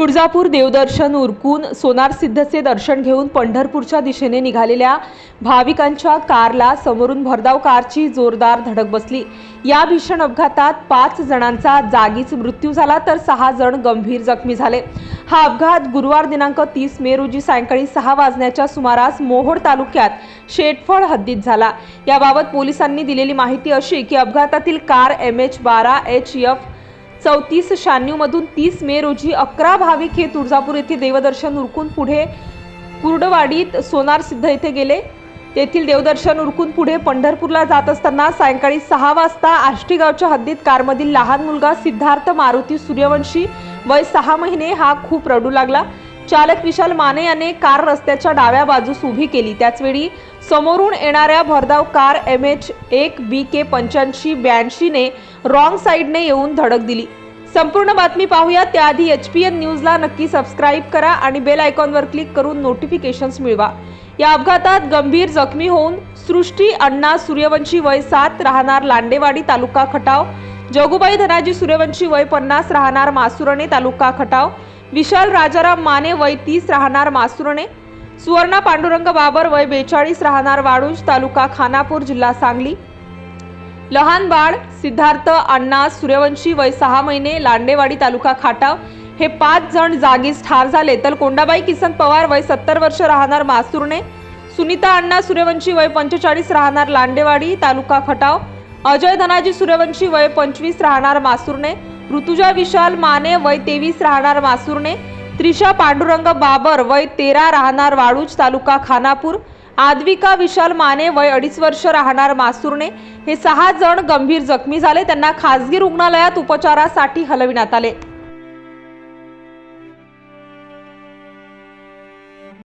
तुळजापूर देवदर्शन उरकून सोनार सिद्धचे दर्शन घेऊन पंढरपूरच्या दिशेने निघालेल्या भाविकांच्या कारला समोरून भरधाव कारची जोरदार धडक बसली. या भीषण अपघातात पाच जणांचा जागीच मृत्यू झाला तर सहा जण गंभीर जखमी झाले. हा अपघात गुरुवार दिनांक तीस मे रोजी सायंकाळी सहा वाजण्याच्या सुमारास मोहोळ तालुक्यात शेटफळ हद्दीत झाला. याबाबत पोलिसांनी दिलेली माहिती अशी की अपघातातील कार एम एच बारा एच एफ चौतीस शहाण्णवमधून तीस मे रोजी अकरा भाविक हे तुळजापूर येथे देवदर्शन उरकून पुढे कुर्डवाडीत सोनार सिद्ध येथे गेले. तेथील देवदर्शन उरकून पुढे पंढरपूरला जात असताना सायंकाळी सहा वाजता आष्टी गावच्या हद्दीत कारमधील लहान मुलगा सिद्धार्थ मारुती सूर्यवंशी वय सहा महिने हा खूप रडू लागला. चालक विशाल माने याने कार रस्त्याच्या डाव्या बाजूस उभी केली. त्याचवेळी समोरून येणाऱ्या भरधाव कार एम एच एक बी के पंच्याऐंशी ब्याऐंशीने रॉंग साईडने येऊन धडक दिली. संपूर्ण बातमी पाहूया. त्याआधी एच पी एन न्यूजला नक्की सबस्क्राईब करा आणि बेल आयकॉनवर क्लिक करून नोटिफिकेशन्स मिळवा. या अपघातात गंभीर जखमी होऊन सृष्टी अण्णा सूर्यवंशी वय सात राहणार लांडेवाडी तालुका खटाव. जोगुबाई धनाजी सूर्यवंशी वय पन्नास राहणार मासुरणे तालुका खटाव. विशाल राजाराम माने वय तीस राहणार मासुरणे. सुवर्णा पांडुरंग बाबर वय बेचाळीस राहणार वाळूज तालुका खानापूर जिल्हा सांगली. लहान बाळ सिद्धार्थ अण्णा सूर्यवंशी वय सहा महिने लांडेवाडी तालुका खाटाव. हे पाच जण जागीच ठार झाले तर कोंडाबाई किसन पवार वय सत्तर वर्ष राहणार मासुरणे. सुनीता अण्णा सूर्यवंशी वय पंचेचाळीस राहणार लांडेवाडी तालुका खटाव. अजय धनाजी सूर्यवंशी वय पंचवीस राहणार मासुरणे. ऋतुजा विशाल माने वय तेवीस राहणार मासुर्णे त्रिशा पांडुरंग बाबर वय तेरा राहणार वाळूज तालुका खानापूर. आद्विका विशाल माने वय अडीच वर्ष राहणार मासुर्णे हे सहा जण गंभीर जखमी झाले. त्यांना खासगी रुग्णालयात उपचारासाठी हलविण्यात आले.